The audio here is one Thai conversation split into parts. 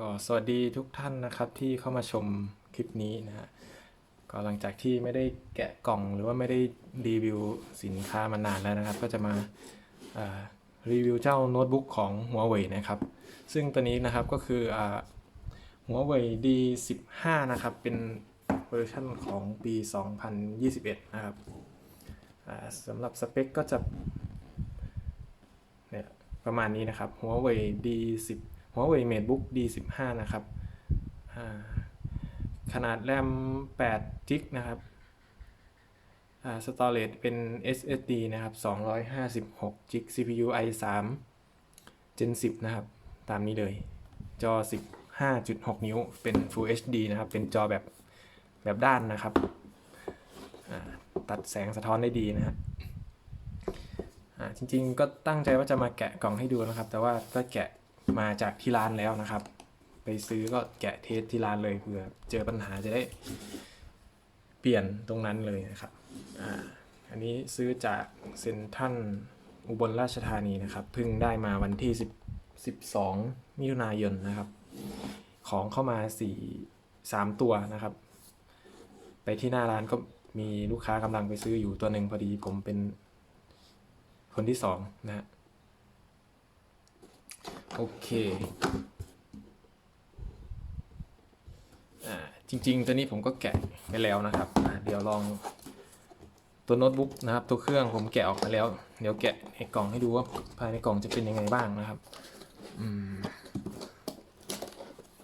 ก็สวัสดีทุกท่านนะครับที่เข้ามาชมคลิปนี้นะฮะก็หลังจากที่ไม่ได้แกะกล่องหรือว่าไม่ได้รีวิวสินค้ามานานแล้วนะครับ ก็จะมาารีวิวเจ้าโน้ตบุ๊กของ Huawei นะครับ ซึ่งตัวนี้นะครับก็คืออ่า Huawei D15 นะครับ เป็นเวอร์ชันของปี 2021 นะครับสำหรับสเปคก็จะเนี่ยประมาณนี้นะครับ Huawei D10 Huawei MateBook D15 นะครับขนาดแรม8 g b นะครับอ่า Storage เป็น SSD นะครับ256 g b CPU i3 Gen 10 นะครับ ตามนี้เลย จอ 15.6 นิ้ว เป็น Full HD นะครับ เป็นจอแบบแบบด้านนะครับอ่าตัดแสงสะท้อนได้ดีนะฮะอ่าจริงๆก็ตั้งใจว่าจะมาแกะกล่องให้ดูนะครับ แต่ว่าก็แกะ มาจากที่ร้านแล้วนะครับ ไปซื้อก็แกะเทสที่ร้านเลยเผื่อเจอปัญหาจะได้เปลี่ยนตรงนั้นเลยนะครับอ่าอันนี้ซื้อจากเซ็นทรัลอุบลราชธานีนะครับเพิ่งได้มาวันที่10 12มิถุนายนนะครับ ของเข้ามา4 3ตัวนะครับ ไปที่หน้าร้านก็มีลูกค้ากำลังไปซื้ออยู่ตัวหนึ่งพอดีผมเป็นคนที่สองนะฮะ โอเคอ่าจริง ๆ ตัวนี้ผมก็แกะไปแล้วนะครับ เดี๋ยวลองตัวโน้ตบุ๊กนะครับ ตัวเครื่องผมแกะออกมาแล้ว เดี๋ยวแกะในกล่องให้ดูว่าภายในกล่องจะเป็นยังไงบ้างนะครับอืม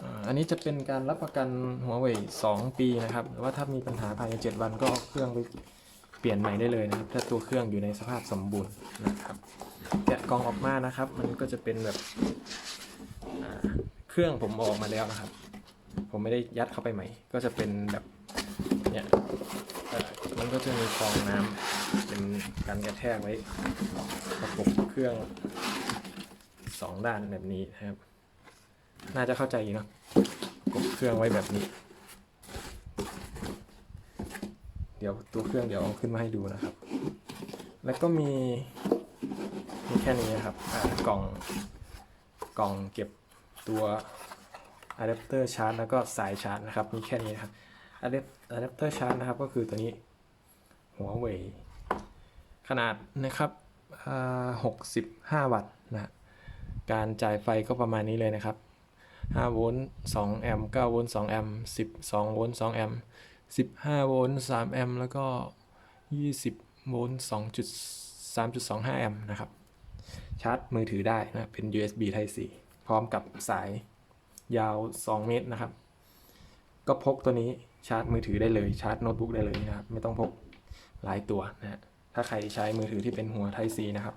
อ่าอันนี้จะเป็นการรับประกันหัวเว่ย2 ปีนะครับหรือว่าถ้ามีปัญหาภายใน 7 วันก็เอาเครื่องไปเปลี่ยนใหม่ได้เลยนะครับ ถ้าตัวเครื่องอยู่ในสภาพสมบูรณ์นะครับ แกะกล่องออกมานะครับ มันก็จะเป็นแบบเครื่องผมออกมาแล้วนะครับ ผมไม่ได้ยัดเข้าไปใหม่ ก็จะเป็นแบบเนี่ยเอ่อมันก็จะมีฟองน้ำเป็นการกระแทกไว้ประกบเครื่องสองด้านแบบนี้นะครับ น่าจะเข้าใจเนอะกดเครื่องไว้แบบนี้ เดี๋ยวตัวเครื่องเดี๋ยวเอาขึ้นมาให้ดูนะครับ แล้วก็มี แค่นี้นะครับอ่ากล่องกล่องเก็บตัวอะแดปเตอร์ชาร์จแล้วก็สายชาร์จนะครับมีแค่นี้นะครับอะแดปอะแดปเตอร์ชาร์จนะครับก็คือตัวนี้หัวเว่ยขนาดนะครับอ่า65วัตต์นะฮะการจ่ายไฟก็ประมาณนี้เลยนะครับ5โวลต์2แอมป์9โวลต์2แอมป์12โวลต์2แอมป์15โวลต์3แอมป์แล้วก็ 20โวลต์2.3.25 แอมป์นะครับ ชาร์จมือถือได้นะเป็น USB Type C พร้อมกับสายยาว 2 เมตรนะครับ ก็พกตัวนี้ชาร์จมือถือได้เลยชาร์จโน้ตบุ๊กได้เลยนะครับ ไม่ต้องพกหลายตัวนะฮะถ้าใครใช้มือถือที่เป็นหัว Type C นะครับ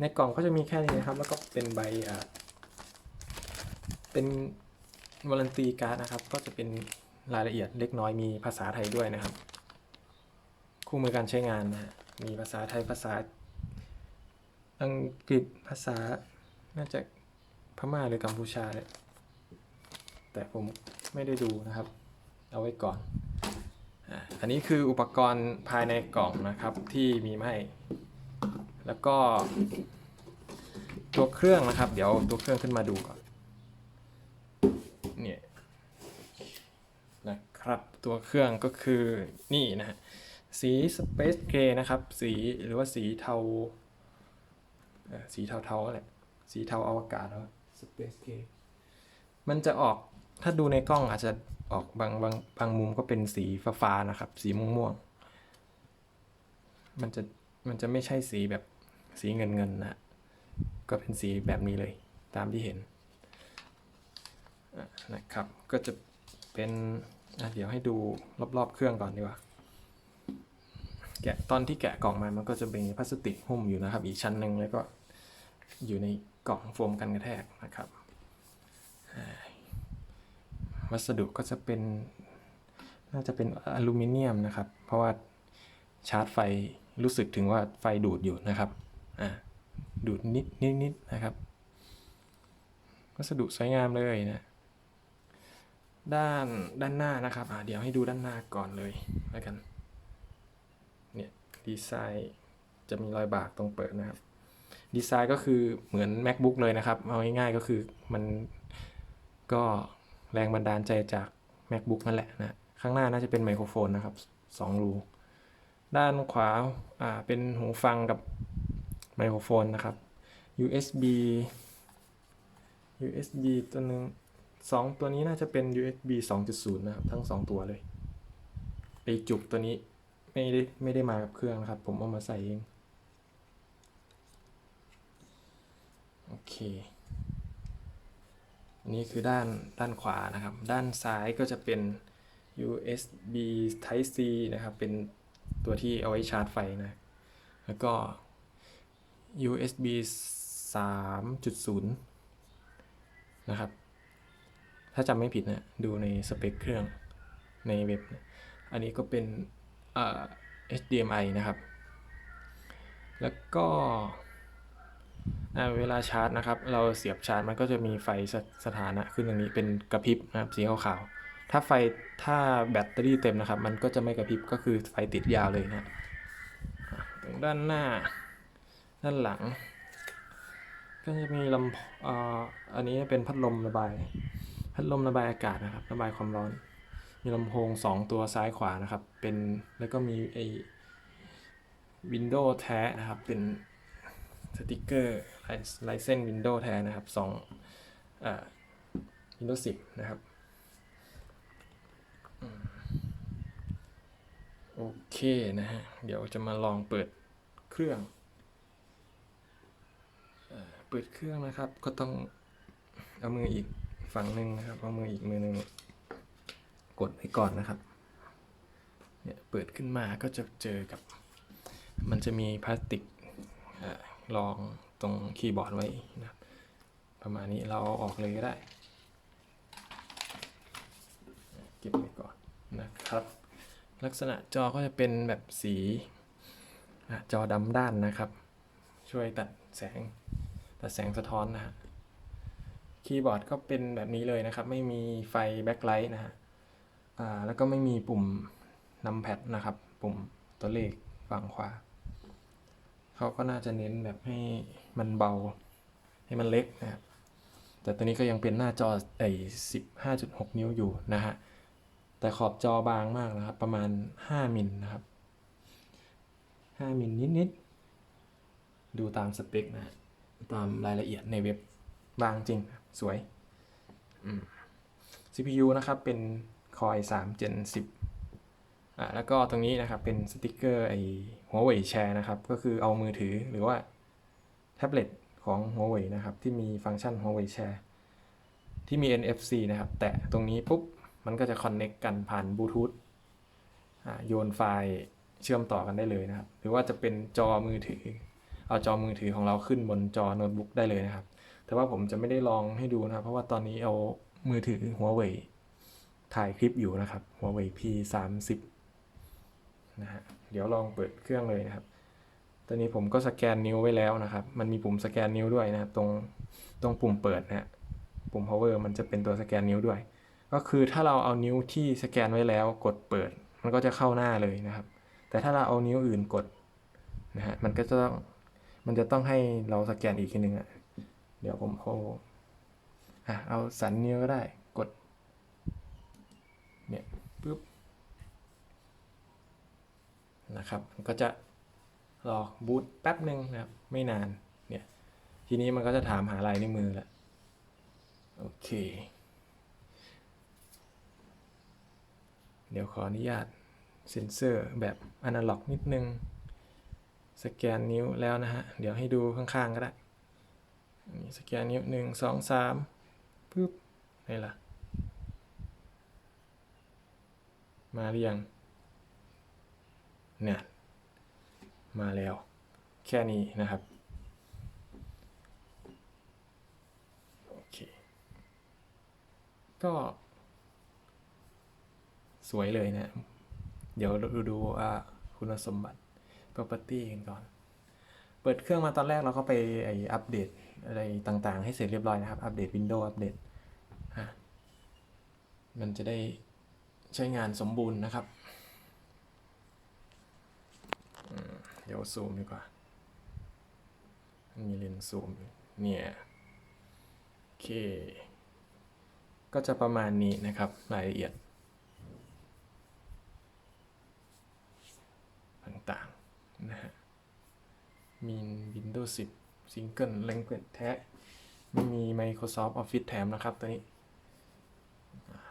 ในกล่องก็จะมีแค่นี้นะครับ แล้วก็เป็นใบเป็นวารันตีการ์ดนะครับ ก็จะเป็นรายละเอียดเล็กน้อยมีภาษาไทยด้วยนะครับ คู่มือการใช้งานนะฮะมีภาษาไทยภาษา อังกฤษภาษา น่าจะพม่าหรือกัมพูชาเลยแต่ผมไม่ได้ดูนะครับ เอาไว้ก่อน อันนี้คืออุปกรณ์ภายในกล่องนะครับที่มีมาให้แล้วก็ ตัวเครื่องนะครับ เดี๋ยวตัวเครื่องขึ้นมาดูก่อน เนี่ยนะครับตัวเครื่องก็คือนี่นะฮะสี Space Gray นะครับ สีหรือว่าสีเทา สีเทาๆแหละ สีเทาอวกาศแล้ว Space Gray มันจะออกถ้าดูในกล้องอาจจะออกบางบางบางมุมก็เป็นสีฟ้าๆนะครับ สีม่วงๆมันจะมันจะไม่ใช่สีแบบสีเงินเงินๆนะฮะก็เป็นสีแบบนี้เลยตามที่เห็นนะครับก็จะเป็นอะเดี๋ยวให้ดูรอบๆเครื่องก่อนดีกว่าแกะตอนที่แกะกล่องมามันก็จะเป็นพลาสติกหุ้มอยู่นะครับ อีกชั้นหนึ่งแล้วก็ อยู่ในกล่องโฟมกันกระแทกนะครับ วัสดุก็จะเป็นน่าจะเป็นอลูมิเนียมนะครับ เพราะว่าชาร์จไฟรู้สึกถึงว่าไฟดูดอยู่นะครับดูดนิดนิดนดนะครับ วัสดุสวยงามเลยนะด้านด้านหน้านะครับเดี๋ยวให้ดูด้านหน้าก่อนเลยแล้วกันเนี่ยดีไซน์จะมีรอยบากตรงเปิดนะครับ ดีไซน์ก็คือเหมือน macbook เลยนะครับ เอาง่ายๆก็คือมันก็แรงบันดาลใจจาก macbook นั่นแหละนะข้างหน้าน่าจะเป็นไมโครโฟนนะครับ2รูด้านขวาอ่าเป็นหูฟังกับไมโครโฟนนะครับ USB USB ตัวหนึ่งสองตัวนี้น่าจะเป็น USB 2.0 นะครับ ทั้ง 2 ตัวเลยไอจุกตัวนี้ไม่ได้ไม่ได้มากับเครื่องนะครับ ผมเอามาใส่เอง โอเคอันนี้คือด้านด้านขวานะครับ ด้านซ้ายก็จะเป็น USB Type C นะครับ เป็นตัวที่เอาไว้ชาร์จไฟนะ แล้วก็ USB 3.0 นะครับ ถ้าจำไม่ผิดนะ ดูในสเปคเครื่องในเว็บนะอันนี้ก็เป็น HDMI นะครับ แล้วก็ เวลาชาร์จนะครับ เราเสียบชาร์จมันก็จะมีไฟสสถานะขึ้นอย่างนี้เป็นกระพริบนะครับสีขาวๆถ้าไฟถ้าแบตเตอรี่เต็มนะครับ มันก็จะไม่กระพริบก็คือไฟติดยาวเลยนะตรงด้านหน้า ด้านหลัง ก็จะมีลำอ,อันนี้เป็นพัดลมระบาย พัดลมระบายอากาศนะครับ ระบายความร้อน มีลำโพง 2 ตัวซ้ายขวานะครับ เป็นแล้วก็มีไอ้วินโดว์แท้นะครับเป็น สติกเกอร์ลายเส้นวินโดว์แท้นะครับ2อ่า Windows 10นะครับอโอเคนะฮะ เดี๋ยวจะมาลองเปิดเครื่อง เปิดเครื่องนะครับ ก็ต้องเอามืออีกฝั่งหนึ่งนะครับ เอามืออีกมือหนึ่งกดไว้ก่อนนะครับ เนี่ยเปิดขึ้นมาก็จะเจอกับ มันจะมีพลาสติก รองตรงคีย์บอร์ดไว้นะประมาณนี้เราเอาออกเลยก็ได้ เก็บไว้ก่อนนะครับ ลักษณะจอก็จะเป็นแบบสีจอดำด้านนะครับ ช่วยตัดแสงตัดแสงสะท้อนนะฮะคีย์บอร์ดก็เป็นแบบนี้เลยนะครับ ไม่มีไฟแบ็คไลท์นะฮะแล้วก็ไม่มีปุ่มนำแพดนะครับ ปุ่มตัวเลขฝั่งขวา เขาก็น่าจะเน้นแบบให้มันเบา ให้มันเล็กนะครับ แต่ตัวนี้ก็ยังเป็นหน้าจอไอ้สิบห้าจุดหกนิ้วอยู่นะฮะ แต่ขอบจอบางมากนะครับ ประมาณ5มิลนะครับ5มิลนิดๆ ดูตามสเปคนะ ตามรายละเอียดในเว็บบางจริง สวยอืม CPU นะครับ เป็น Core i3 Gen 10 อ่าแล้วก็ตรงนี้นะครับเป็นสติกเกอร์ไอหัวเว่ยแชร์นะครับ ก็คือเอามือถือหรือว่าแท็บเล็ตของหัวเว่ยนะครับ ที่มีฟังก์ชันหัวเว่ยแชร์ที่มี NFC นะครับ แตะตรงนี้ปุ๊บ มันก็จะคอนเน็กกันผ่านบลูทูธโยนไฟล์เชื่อมต่อกันได้เลยนะครับ หรือว่าจะเป็นจอมือถือ เอาจอมือถือของเราขึ้นบนจอโน้ตบุ๊กได้เลยนะครับ แต่ว่าผมจะไม่ได้ลองให้ดูนะครับเพราะว่าตอนนี้เอามือถือหัวเว่ยถ่ายคลิปอยู่นะครับหัวเว่ย P 3 0 นะฮะเดี๋ยวลองเปิดเครื่องเลยนะครับตอนนี้ผมก็สแกนนิ้วไว้แล้วนะครับ มันมีปุ่มสแกนนิ้วด้วยนะครับ ตรงตรงปุ่มเปิดนะฮะปุ่ม power มันจะเป็นตัวสแกนนิ้วด้วย ก็คือถ้าเราเอานิ้วที่สแกนไว้แล้วกดเปิด มันก็จะเข้าหน้าเลยนะครับ แต่ถ้าเราเอานิ้วอื่นกดนะฮะมันก็จะต้องมันจะต้องให้เราสแกนอีกทีหนึ่งอะเดี๋ยวผมเอาอะเอาสันนิ้วก็ได้กดเนี่ยปุ๊บ นะครับก็จะรอบูตแป๊บหนึ่งนะครับไม่นานเนี่ยทีนี้มันก็จะถามหาลายนิ้วมือแล้วโอเค เดี๋ยวขออนุญาตเซ็นเซอร์แบบอนาล็อกนิดนึง สแกนนิ้วแล้วนะฮะ เดี๋ยวให้ดูข้างๆก็ได้นนี้สแกนนิ้วหนึ่งสองสามปึ๊บไหนล่ะ มาหรือยัง เนี่ยมาแล้ว แค่นี้นะครับโอเคก็ สวยเลยนะ เดี๋ยวดูดูอ่าคุณสมบัติ property กันก่อน เปิดเครื่องมาตอนแรกเราก็ไปไออัปเดตอะไรต่างๆ ให้เสร็จเรียบร้อยนะครับ อัปเดต Windows อัปเดตมันจะได้ใช้งานสมบูรณ์นะครับอืม เดี๋ยวซูมดีกว่า มีเลนส์ซูมเนี่ยโอเค ก็จะประมาณนี้นะครับรายละเอียด ต่างๆนะฮะ มี Windows 10 Single Language แท้ ไม่มี Microsoft Office แถมนะครับตัวนี้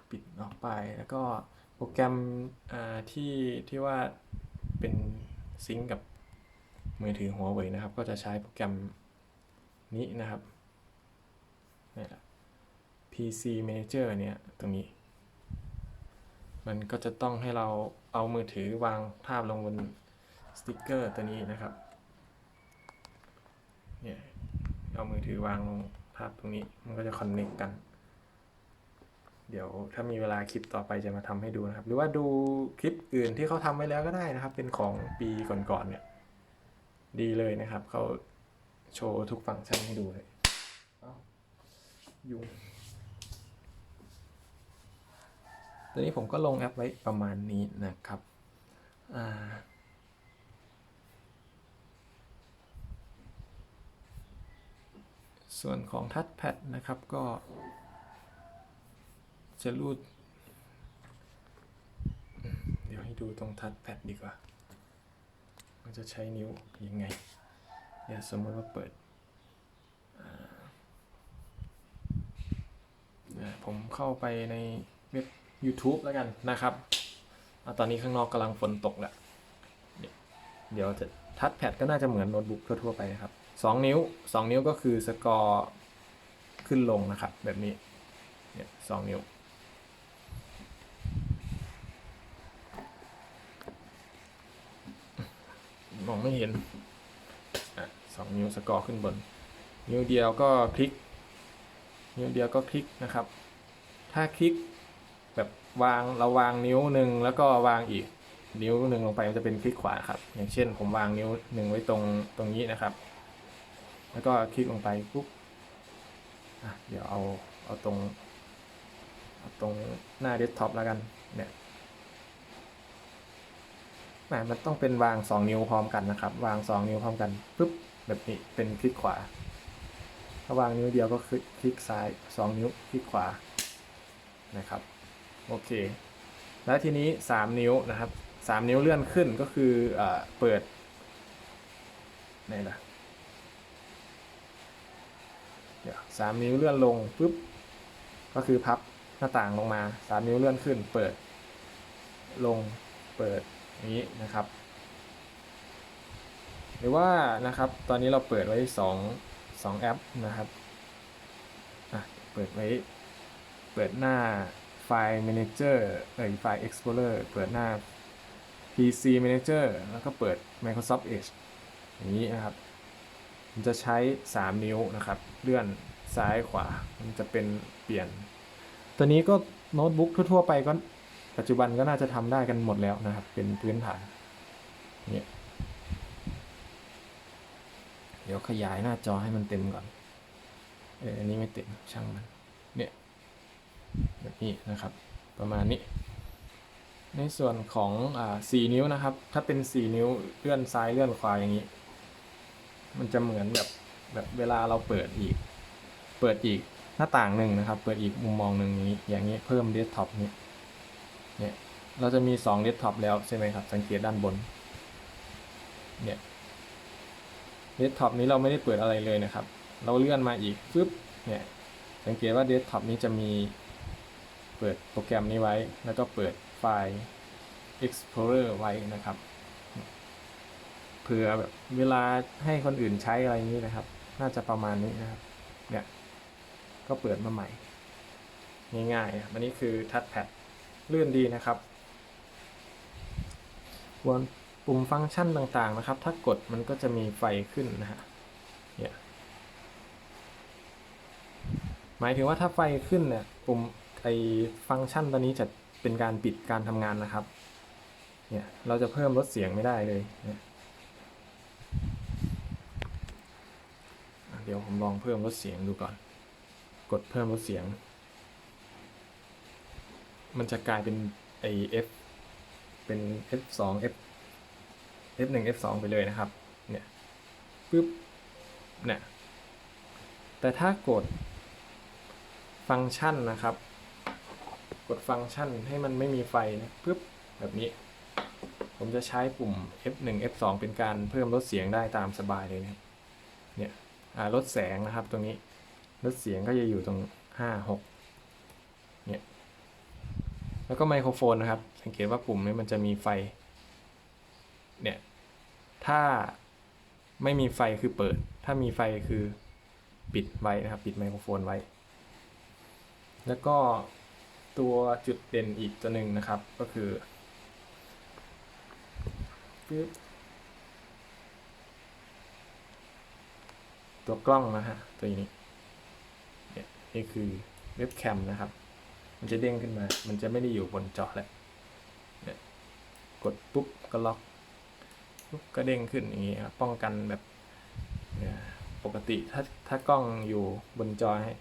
ปิดออกไปแล้วก็โปรแกรมอ่าที่ที่ว่าเป็นซิงกับ มือถือหัวเว่ยนะครับ ก็จะใช้โปรแกรมนี้นะครับนี่แหละ PC Manager เนี่ยตรงนี้ มันก็จะต้องให้เราเอามือถือวางทาบลงบนสติกเกอร์ตัวนี้นะครับเนี่ยเอามือถือวางลงทาบตรงนี้ มันก็จะคอนเน c t กัน เดี๋ยวถ้ามีเวลาคลิปต่อไปจะมาทำให้ดูนะครับ หรือว่าดูคลิปอื่นที่เขาทำไว้แล้วก็ได้นะครับ เป็นของปีก่อนๆเนี่ย ดีเลยนะครับ เขาโชว์ทุกฟังก์ชันให้ดูเลยอยุงตัวนี้ผมก็ลงแอปไว้ประมาณนี้นะครับอ่าส่วนของทัชแพดนะครับก็ จะรูด เดี๋ยวให้ดูตรงทัชแพดดีกว่า จะใช้นิ้วยังไงเดี๋ยวสมมติว่าเปิดผมเข้าไปในเว็บ YouTube แล้วกันนะครับอตอนนี้ข้างนอกกำลังฝนตกแหละเดี๋ยวจะทัชแพดก็น่าจะเหมือนโน้ตบุ๊กทั่วๆไปนะครับ 2 นิ้ว 2 นิ้วก็คือสกอร์ขึ้นลงนะครับ แบบนี้เนี่ยสองนิ้ว มองไม่เห็นอะสอง นิ้วสกอร์ขึ้นบน นิ้วเดียวก็คลิก นิ้วเดียวก็คลิกนะครับ ถ้าคลิกแบบวางเราวางนิ้วหนึ่งแล้วก็วางอีกนิ้วหนึ่งลงไปมันจะเป็นคลิกขวาครับ อย่างเช่น ผมวางนิ้วหนึ่งไว้ตรงตรงนี้นะครับ แล้วก็คลิกลงไปปุ๊บเดี๋ยวเอาเอาตรงเอาตรงหน้าเดสก์ท็อปแล้วกันเนี่ยมันต้องเป็นวาง 2 นิ้วพร้อมกันนะครับ วาง 2 นิ้วพร้อมกันปุ๊บ แบบนี้เป็นคลิกขวา ถ้าวางนิ้วเดียวก็คลิกคลิกซ้าย 2 นิ้วคลิกขวานะครับโอเค แล้วทีนี้ 3 นิ้วนะครับ 3 นิ้วเลื่อนขึ้นก็คือเอเปิดไหนล่ะเดี๋ยวสามนิ้วเลื่อนลงปุ๊บก็คือพับหน้าต่างลงมาสามนิ้วเลื่อนขึ้น เปิดลงเปิดอย่างนี้นะครับ หรือว่านะครับ ตอนนี้เราเปิดไว้สองสองแอปนะครับอะเปิดไว้ เปิดหน้าไฟล์ Manager เอ่ยไฟล์ Explorer เปิดหน้า PC Manager แล้วก็เปิด Microsoft Edge อย่างนี้นะครับ มันจะใช้ 3 นิ้วนะครับ เลื่อนซ้ายขวา มันจะเป็นเปลี่ยน ตัวนี้ก็โน้ตบุ๊กทั่ว ๆ ไปก็ปัจจุบันก็น่าจะทำได้กันหมดแล้วนะครับ เป็นพื้นฐานเนี่ย เดี๋ยวขยายหน้าจอให้มันเต็มก่อน เอออันนี้ไม่เต็มช่างมัน เนี่ยแบบนี้นะครับ ประมาณนี้ ในส่วนของอ่า4นิ้วนะครับ ถ้าเป็น4นิ้วเลื่อนซ้ายเลื่อนขวาอย่างนี้ มันจะเหมือนแบบแบบเวลาเราเปิดอีก เปิดอีกหน้าต่างหนึ่งนะครับ เปิดอีกมุมมองหนึ่งนี้ อย่างนี้เพิ่มเดสก์ท็อปนี้เนี่ย เราจะมี2เดสก์ท็อปแล้วใช่ไหมครับ สังเกตด้านบน เนี่ย เดสก์ท็อปนี้เราไม่ได้เปิดอะไรเลยนะครับ เราเลื่อนมาอีกปึ๊บเนี่ยสังเกตว่าเดสก์ท็อปนี้จะมีเปิดโปรแกรมนี้ไว้ แล้วก็เปิดไฟล์ Explorer ไว้นะครับเผื่อแบบเวลาให้คนอื่นใช้อะไรนี้นะครับ น่าจะประมาณนี้นะครับ เนี่ย ก็เปิดมาใหม่ ง่ายๆนะครับอันนี้คือทัชแพดลื่นดีนะครับส่วน ปุ่มฟังก์ชันต่างๆนะครับ ถ้ากดมันก็จะมีไฟขึ้นนะฮะเนี่ยหมายถึงว่าถ้าไฟขึ้นเนี่ยปุ่มไอฟังก์ชันตัวนี้จะเป็นการปิดการทำงานนะครับเนี่ยเราจะเพิ่มลดเสียงไม่ได้เลยเนี่ยเดี๋ยวผมลองเพิ่มลดเสียงดูก่อน กดเพิ่มลดเสียง มันจะกลายเป็นไอ F เป็น F2 F F1 F2 ไปเลยนะครับ เนี่ยปึ๊บ เนี่ย แต่ถ้ากดฟังก์ชันนะครับ กดฟังก์ชันให้มันไม่มีไฟนะปึ๊บ แบบนี้ ผมจะใช้ปุ่ม F1 F2 เป็นการเพิ่มลดเสียงได้ตามสบายเลยนะเนี่ยลดแสงนะครับตรงนี้ ลดเสียงก็จะอยู่ตรง 5 6 เนี่ย แล้วก็ไมโครโฟนนะครับ สังเกตว่าปุ่มนี้มันจะมีไฟ เนี่ยถ้าไม่มีไฟคือเปิด ถ้ามีไฟคือปิดไว้นะครับ ปิดไมโครโฟนไว้ แล้วก็ตัวจุดเด่นอีกตัวหนึ่งนะครับก็คือปึ๊บตัวกล้องนะฮะตัวนี้เนี่ยนี่คือเว็บแคมนะครับ มันจะเด้งขึ้นมา มันจะไม่ได้อยู่บนจอแล้วเนี่ยกดปุ๊บก็ล็อก ก็เด้งขึ้นอย่างนี้ครับป้องกันแบบปกติถ้าถ้ากล้องอยู่บนจอให้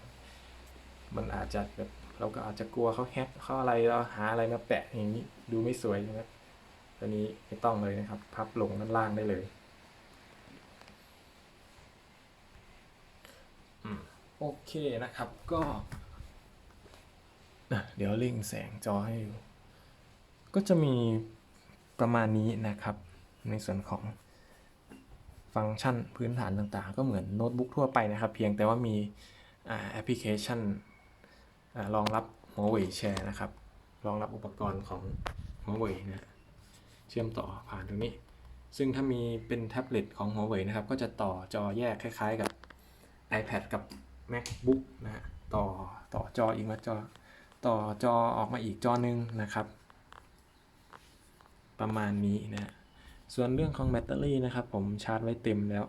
มันอาจจะแบบเราก็อาจจะกลัวเขาแฮกเขาอะไรเราหาอะไรมาแปะอย่างนี้ดูไม่สวยใช่ไหมตอนนี้ไม่ต้องเลยนะครับ พับลงด้านล่างได้เลยอโอเคนะครับก็เดี๋ยวเร่งแสงจอให้ดูก็จะมีประมาณนี้นะครับ ในส่วนของฟังก์ชันพื้นฐานต่างๆ ก็เหมือนโน้ตบุ๊กทั่วไปนะครับ เพียงแต่ว่ามีแอปพลิเคชันรองรับ Huawei Share นะครับ รองรับอุปกรณ์ของ Huawei นะเชื่อมต่อผ่านตรงนี้ ซึ่งถ้ามีเป็นแท็บเล็ตของ Huawei นะครับ ก็จะต่อจอแยกคล้ายๆกับ iPad กับ MacBook นะฮะต่อต่อจออีกมาจอต่อจอออกมาอีกจอหนึ่งนะครับ ประมาณนี้นะ ส่วนเรื่องของแบตเตอรี่นะครับผมชาร์จไว้เต็มแล้ว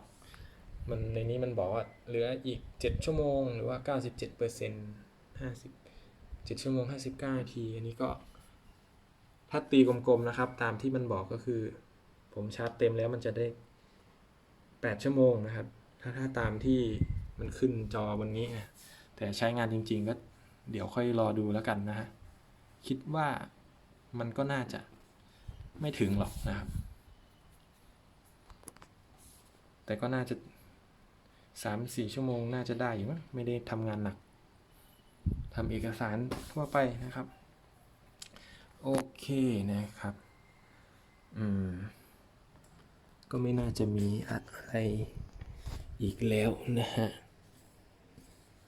มันในนี้มันบอกว่าเหลืออีก 7 ชั่วโมง หรือว่า 97เปอร์เซ็นต์50 7ชั่วโมง 59นาที อันนี้ก็ถ้าตีกลมๆนะครับ ตามที่มันบอกก็คือ ผมชาร์จเต็มแล้วมันจะได้ 8 ชั่วโมงนะครับ ถ้าถ้าตามที่มันขึ้นจอบนนี้นะแต่ใช้งานจริง ๆ ก็เดี๋ยวค่อยรอดูแล้วกันนะฮะคิดว่ามันก็น่าจะไม่ถึงหรอกนะครับ แต่ก็น่าจะสามสี่ชั่วโมงน่าจะได้อยู่มั้งไม่ได้ทำงานหนักทำเอกสารทั่วไปนะครับ โอเคนะครับ อืม ก็ไม่น่าจะมีอะไรอีกแล้วนะฮะ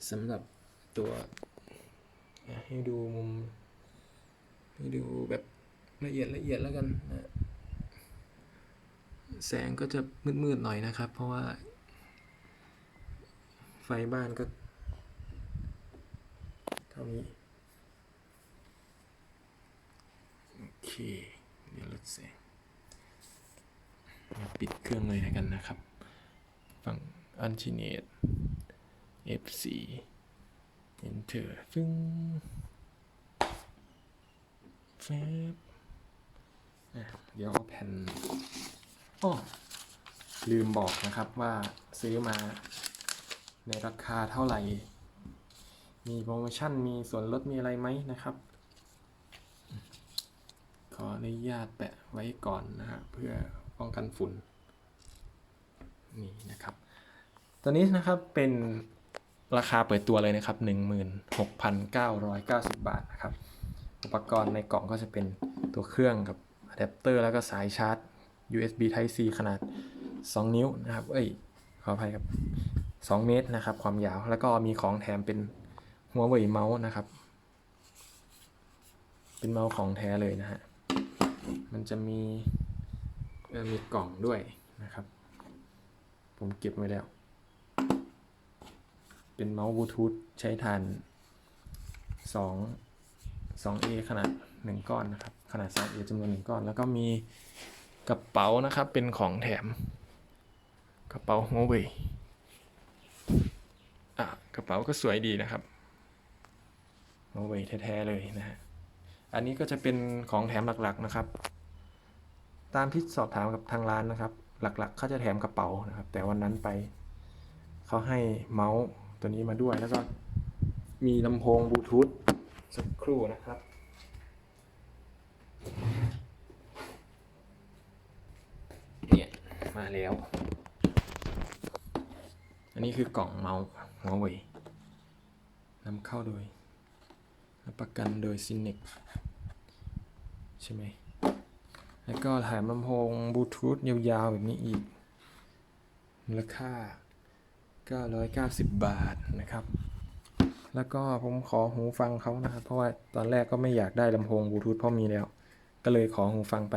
สำหรับตัวให้ดูมุม ให้ดูแบบละเอียดละเอียดแล้วกันนะ แสงก็จะมืดๆหน่อยนะครับ เพราะว่า ไฟบ้านก็ เท่านี้ โอเค เดี๋ยวลดแสงปิดเครื่องเลยนะกันนะครับ ฝั่งอันชิเนต F4 Enter ฟึ้งแฟบอะเดี๋ยวเอาแผ่น อ้ลืมบอกนะครับว่าซื้อมาในราคาเท่าไหร่ มีโปรโมชั่น มีส่วนลด มีอะไรไหมนะครับ ขออนุญาตแปะไว้ก่อนนะฮะเพื่อป้องกันฝุ่น นี่นะครับ ตัวนี้นะครับเป็นราคาเปิดตัวเลยนะครับ 16,990 บาทนะครับ อุปกรณ์ในกล่องก็จะเป็นตัวเครื่องกับอะแดปเตอร์แล้วก็สายชาร์จ USB Type C ขนาด 2 นิ้วนะครับ เอ้ย ขออภัยครับ 2 เมตรนะครับ ความยาว แล้วก็มีของแถมเป็นหัวเว่ยเมาส์นะครับ เป็นเมาส์ของแท้เลยนะฮะ มันจะมีมีกล่องด้วยนะครับ ผมเก็บไว้แล้ว เป็นเมาส์บลูทูธใช้ทาน2 2A ขนาด 1 ก้อนนะครับ ขนาด 2A จำนวน 1 ก้อน แล้วก็มี กระเป๋านะครับเป็นของแถม กระเป๋าหัวเว่ยอะกระเป๋าก็สวยดีนะครับหัวเว่ยแท้ๆเลยนะฮะอันนี้ก็จะเป็นของแถมหลักๆนะครับ ตามที่สอบถามกับทางร้านนะครับ หลักๆเขาจะแถมกระเป๋านะครับ แต่วันนั้นไปเขาให้เมาส์ตัวนี้มาด้วยแล้วก็มีลำโพงบลูทูธสักครู่นะครับ เนี่ย มาแล้ว อันนี้คือกล่องเมาส์หัวเว่ยนำเข้าโดยรับประกันโดยซินเนกใช่ไหม แล้วก็แถมลำโพงบลูทูธยาวๆ แบบนี้อีก มูลค่า 990 บาทนะครับ แล้วก็ผมขอหูฟังเขานะครับ เพราะว่าตอนแรกก็ไม่อยากได้ลำโพงบลูทูธเพราะมีแล้ว ก็เลยขอหูฟังไป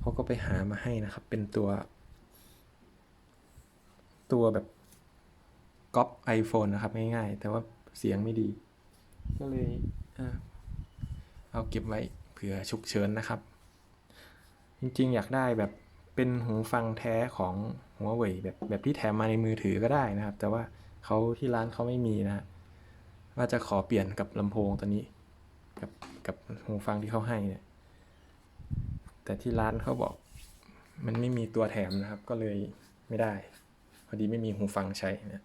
เขาก็ไปหามาให้นะครับ เป็นตัว ตัวแบบก๊อป iPhone นะครับ ง่ายๆ แต่ว่าเสียงไม่ดี ก็เลยเอาเก็บไว้เผื่อฉุกเฉินนะครับ จริงๆ อยากได้แบบเป็นหูฟังแท้ของหัวเว่ยแบบแบบที่แถมมาในมือถือก็ได้นะครับ แต่ว่าเขาที่ร้านเขาไม่มีนะฮะว่าจะขอเปลี่ยนกับลำโพงตัวนี้ กับกับหูฟังที่เขาให้เนี่ย แต่ที่ร้านเขาบอก มันไม่มีตัวแถมนะครับ ก็เลยไม่ได้ พอดีไม่มีหูฟังใช้นะ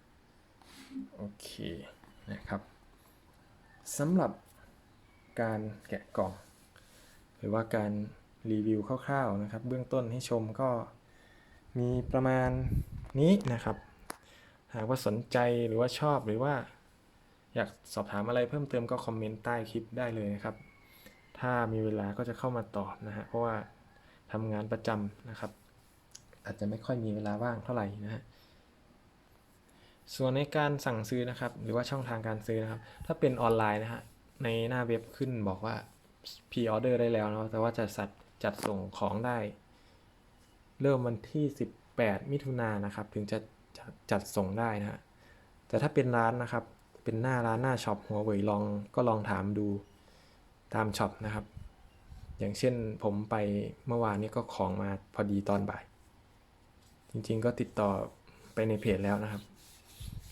โอเคนะครับสำหรับการแกะกล่อง หรือว่าการรีวิวคร่าวๆนะครับ เบื้องต้นให้ชมก็มีประมาณนี้นะครับ หากว่าสนใจหรือว่าชอบหรือว่า อยากสอบถามอะไรเพิ่มเติมก็คอมเมนต์ใต้คลิปได้เลยนะครับ ถ้ามีเวลาก็จะเข้ามาตอบนะฮะเพราะว่า ทำงานประจำนะครับ อาจจะไม่ค่อยมีเวลาว่างเท่าไหร่นะฮะส่วนในการสั่งซื้อนะครับ หรือว่าช่องทางการซื้อนะครับ ถ้าเป็นออนไลน์นะฮะในหน้าเว็บขึ้นบอกว่าพรีออเดอร์ได้แล้วนะแต่ว่าจะจัดจัดส่งของได้ เริ่มวันที่ 18 มิถุนายนนะครับ ถึงจะจะจัดส่งได้นะฮะแต่ถ้าเป็นร้านนะครับ เป็นหน้าร้านหน้าช็อปหัวเว่ยลองก็ลองถามดูตามช็อปนะครับ อย่างเช่นผมไปเมื่อวานนี้ก็ของมาพอดีตอนบ่าย จริงๆก็ติดต่อไปในเพจแล้วนะครับ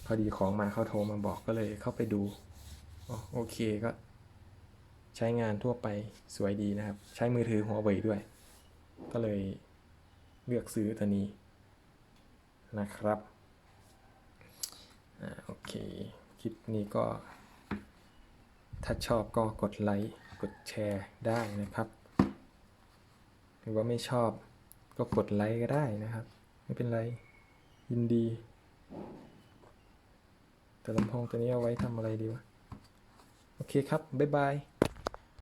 พอดีของมาเขาโทรมาบอกก็เลยเข้าไปดูอ๋อโอเคก็ใช้งานทั่วไปสวยดีนะครับ ใช้มือถือหัวเว่ยด้วย ก็เลยเลือกซื้อตัวนี้นะครับอ่าโอเค คลิปนี้ก็ถ้าชอบก็กดไลค์ กดแชร์ได้นะครับ หรือว่าไม่ชอบก็กดไลค์ก็ได้นะครับ ไม่เป็นไร ยินดี แต่ลำโพงตัวนี้เอาไว้ทำอะไรดีวะ โอเคครับ บ๊ายบาย